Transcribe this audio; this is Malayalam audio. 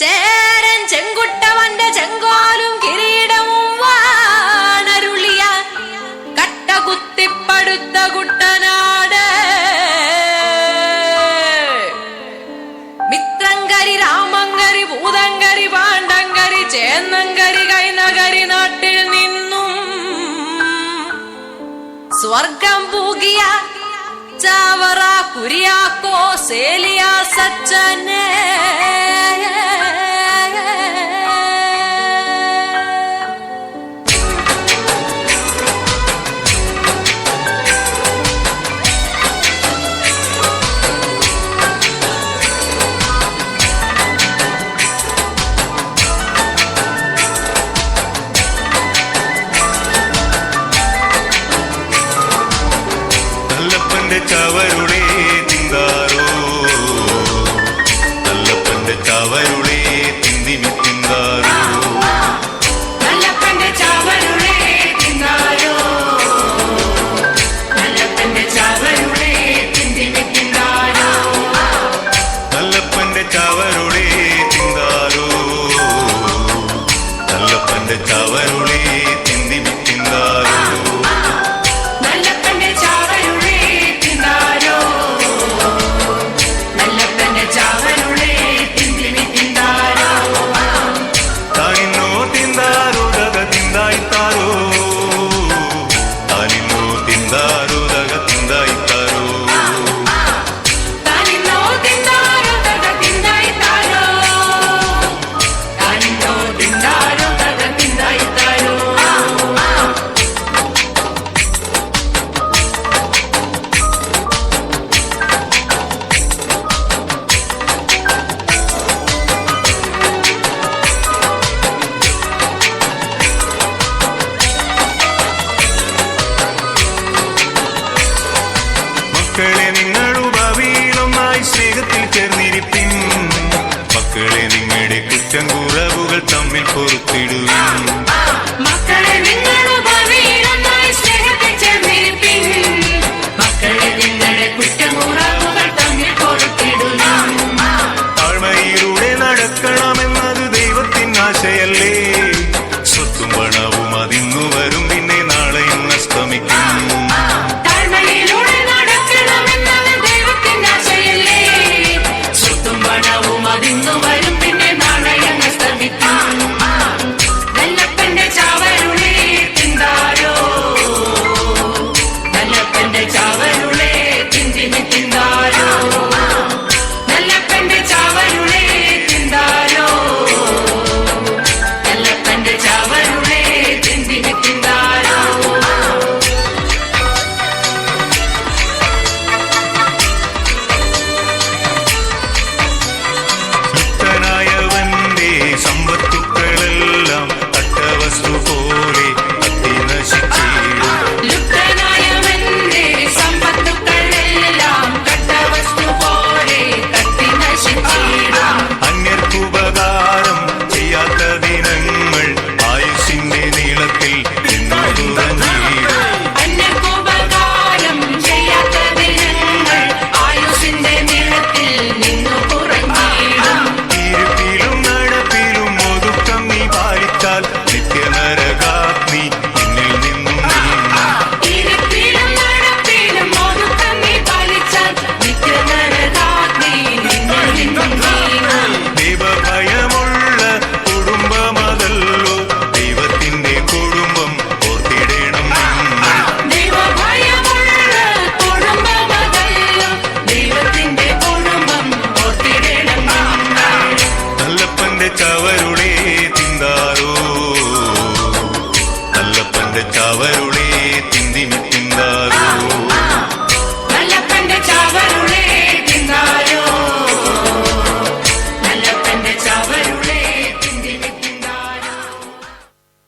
ചേരൻ ചെങ്കുട്ടവന്റെ ചെങ്കോലും കിരീടവും വാണരുളിയ കട്ടകുത്തിപ്പടുത്ത കുട്ടനാട്. മിത്രങ്കരി രാമങ്കരി ഭൂതങ്കരി പാണ്ടങ്കരി ചേന്നങ്കരി കൈനകരി നാട്ടിൽ നിന്നും സ്വർഗം പൂകിയ ചാവറ കുരിയാക്കോ സേലിയ സച്ചനേ. పండ చవరుడే తింగారో నల్ల పండ చవరుడే மக்களே நிமிடே கிச்சங்குறவுகள் தம்மில் பொறுத்திடுவேன். மக்களே நீங்கள்